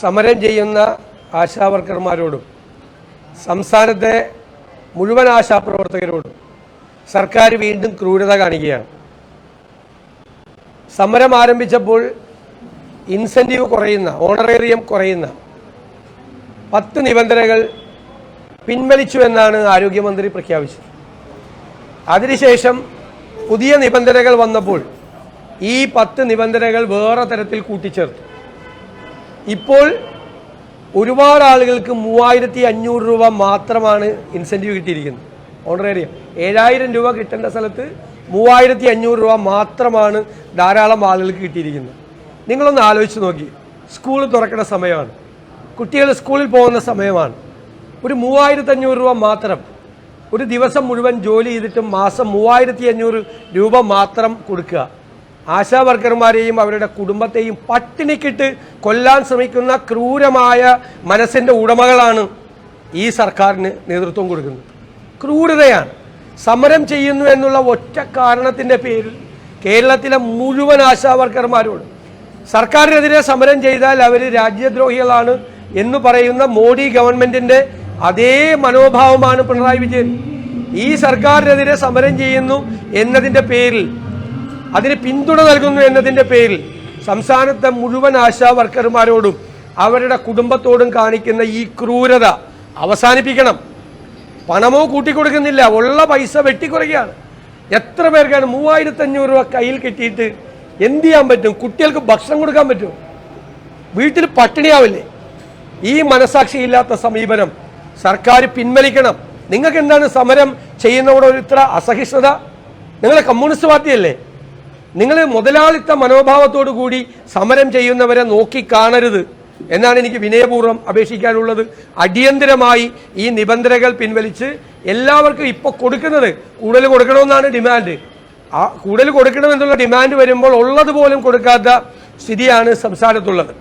സമരം ചെയ്യുന്ന ആശാവർക്കർമാരോടും സംസ്ഥാനത്തെ മുഴുവൻ ആശാപ്രവർത്തകരോടും സർക്കാർ വീണ്ടും ക്രൂരത കാണിക്കുകയാണ്. സമരം ആരംഭിച്ചപ്പോൾ ഇൻസെന്റീവ് കുറയുന്ന ഓണറേറിയം കുറയുന്ന പത്ത് നിബന്ധനകൾ പിൻവലിച്ചു എന്നാണ് ആരോഗ്യമന്ത്രി പ്രഖ്യാപിച്ചത്. അതിനുശേഷം പുതിയ നിബന്ധനകൾ വന്നപ്പോൾ ഈ പത്ത് നിബന്ധനകൾ വേറെ തരത്തിൽ കൂട്ടിച്ചേർത്തു. ഇപ്പോൾ ഒരുപാട് ആളുകൾക്ക് മൂവായിരത്തി അഞ്ഞൂറ് രൂപ മാത്രമാണ് ഇൻസെന്റീവ് കിട്ടിയിരിക്കുന്നത്. ഓണറേറിയം ഏഴായിരം രൂപ കിട്ടേണ്ട സ്ഥലത്ത് മൂവായിരത്തി അഞ്ഞൂറ് രൂപ മാത്രമാണ് ധാരാളം ആളുകൾക്ക് കിട്ടിയിരിക്കുന്നത്. നിങ്ങളൊന്ന് ആലോചിച്ച് നോക്കി. സ്കൂൾ തുറക്കുന്ന സമയമാണ്. കുട്ടികൾ സ്കൂളിൽ പോകുന്ന സമയമാണ്. ഒരു മൂവായിരത്തി അഞ്ഞൂറ് രൂപ മാത്രം ഒരു ദിവസം മുഴുവൻ ജോലി ചെയ്തിട്ട് മാസം മൂവായിരത്തി അഞ്ഞൂറ് രൂപ മാത്രം കൊടുക്കുക. ആശാ വർക്കർമാരെയും അവരുടെ കുടുംബത്തെയും പട്ടിണിക്കിട്ട് കൊല്ലാൻ ശ്രമിക്കുന്ന ക്രൂരമായ മനസ്സിന്റെ ഉടമകളാണ് ഈ സർക്കാരിന് നേതൃത്വം കൊടുക്കുന്നത്. ക്രൂരതയാണ്. സമരം ചെയ്യുന്നു എന്നുള്ള ഒറ്റ കാരണത്തിന്റെ പേരിൽ കേരളത്തിലെ മുഴുവൻ ആശാ വർക്കർമാരോട് സർക്കാരിനെതിരെ സമരം ചെയ്താൽ അവർ രാജ്യദ്രോഹികളാണ് എന്ന് പറയുന്ന മോഡി ഗവൺമെന്റിന്റെ അതേ മനോഭാവമാണ് പിണറായി വിജയൻ. ഈ സർക്കാരിനെതിരെ സമരം ചെയ്യുന്നു എന്നതിന്റെ പേരിൽ അതിന് പിന്തുണ നൽകുന്നു എന്നതിന്റെ പേരിൽ സംസ്ഥാനത്തെ മുഴുവൻ ആശാ വർക്കർമാരോടും അവരുടെ കുടുംബത്തോടും കാണിക്കുന്ന ഈ ക്രൂരത അവസാനിപ്പിക്കണം. പണമോ കൂട്ടിക്കൊടുക്കുന്നില്ല. ഉള്ള പൈസ വെട്ടിക്കുറയ്ക്കുകയാണ്. എത്ര പേർക്കാണ് മൂവായിരത്തി അഞ്ഞൂറ് രൂപ കയ്യിൽ കിട്ടിയിട്ട് എന്ത് ചെയ്യാൻ പറ്റും? കുട്ടികൾക്ക് ഭക്ഷണം കൊടുക്കാൻ പറ്റും? വീട്ടിൽ പട്ടിണിയാവില്ലേ? ഈ മനസാക്ഷിയില്ലാത്ത സമീപനം സർക്കാർ പിൻവലിക്കണം. നിങ്ങൾക്ക് എന്താണ് സമരം ചെയ്യുന്നവരോട് ഇത്ര അസഹിഷ്ണുത? നിങ്ങളെ കമ്മ്യൂണിസ്റ്റ് പാർട്ടിയല്ലേ? നിങ്ങൾ മുതലാളിത്ത മനോഭാവത്തോടു കൂടി സമരം ചെയ്യുന്നവരെ നോക്കി കാണരുത് എന്നാണ് എനിക്ക് വിനയപൂർവം അപേക്ഷിക്കാനുള്ളത്. അടിയന്തരമായി ഈ നിബന്ധനകൾ പിൻവലിച്ച് എല്ലാവർക്കും ഇപ്പോൾ കൊടുക്കുന്നത് കൂടുതൽ കൊടുക്കണമെന്നാണ് ഡിമാൻഡ്. ആ കൂടുതൽ കൊടുക്കണമെന്നുള്ള ഡിമാൻഡ് വരുമ്പോൾ ഉള്ളത് പോലും കൊടുക്കാത്ത സ്ഥിതിയാണ് സംസ്ഥാനത്തുള്ളത്.